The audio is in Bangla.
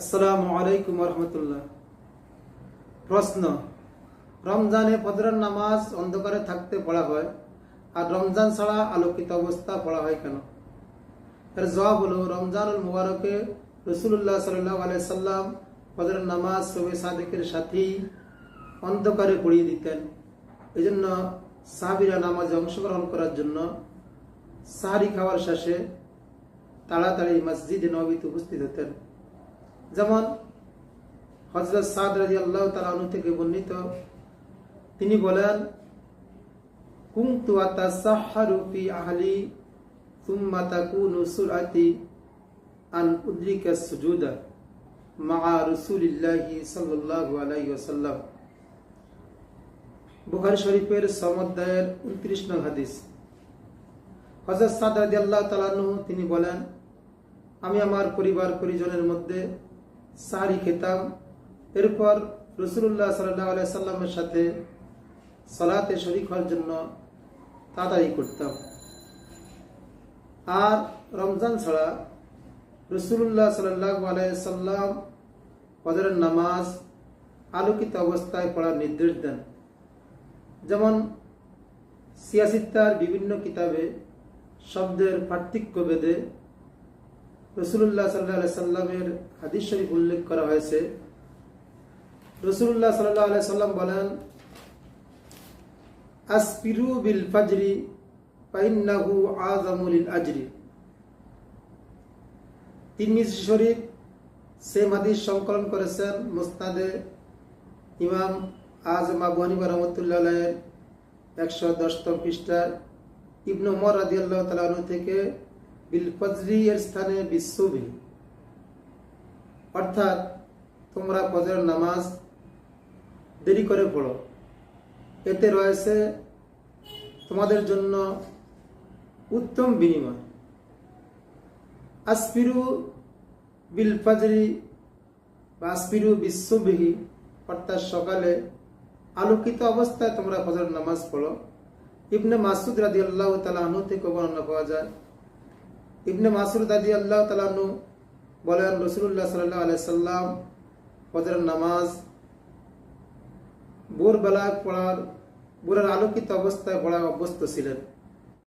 আসসালামু আলাইকুম রহমতুল্লাহ। প্রশ্ন, রমজানে ফজরের নামাজ অন্ধকারে থাকতে পড়া হয় আর রমজান ছাড়া আলোকিত অবস্থা পড়া হয় কেন? এর জবাব হলো, রমজানুল মুবারকে রসুল্লাহ সাল্লাহ আলাই সাল্লাম ফজরের নামাজ সবে সাদেকের সাথী অন্ধকারে পড়িয়ে দিতেন। এই জন্য সাহাবিরা নামাজে অংশগ্রহণ করার জন্য সাহারি খাওয়ার শেষে তাড়াতাড়ি মসজিদে নবীতে উপস্থিত হতেন। যেমন হজরত সাদ রাজি আল্লাহ তালু থেকে বর্ণিত, তিনি বলেন সুরআতি আন শরীফের সমদ্দায়ের 29 নং হাদিস। হযরত সাদ রাদিয়াল্লাহু তাআলা তিনি বলেন, আমি আমার পরিবার পরিজনের মধ্যে সারি খেতাম। এরপর রসুল্লাহ সাল্লাহ সাল্লামের সাথে সালাতে শরিক হওয়ার জন্য তাড়াতাড়ি করতাম। আর রমজান ছাড়া রসুল্লাহ সাল্লাহ সাল্লাম ফজরের নামাজ আলোকিত অবস্থায় পড়ার নির্দেশ দেন। যেমন সিয়াসিত্তার বিভিন্ন কিতাবে শব্দের পার্থক্য বেদে রসুল্লাহ সাল্লাহ সাল্লামের হাদিস শরীফ উল্লেখ করা হয়েছে। রসুল্লাহ সাল্লাহ বলেন আসপিরু বিল ফাজরি পাইন্নাহু আজমুল আজরি। শরীফ সেম হাদিস সংকলন করেছেন মোস্তাদে ইমাম আজম আবু হানিফা রহমতুল্লাহ একশো দশতম পৃষ্ঠা ইবনু উমর রাজি আল্লাহ তালু থেকে বিল ফজরি এর স্থানে বিশ্ববি অর্থাৎ তোমরা ফজরের নামাজ দেরি করে পড়ো। এতে রয়েছে তোমাদের জন্য উত্তম বিনিময়। আসপিরু ফজরি বা আসপিরু বিশ্ববিহি অর্থাৎ সকালে আলোকিত অবস্থায় তোমরা ফজর নামাজ পড়ো। ইবনে মাসুদ রাজি আল্লাহ তালা থেকে বর্ণনা পাওয়া যায় ইবনে মাসুদ আদি আল্লাহ তালানু বলেন রসুল্লাহ সাল্লাহ আলাইসাল্লাম ফজরের নামাজ ভোরবেলা পড়ার, ভোরের আলোকিত অবস্থায় পড়া অভ্যস্ত ছিলেন।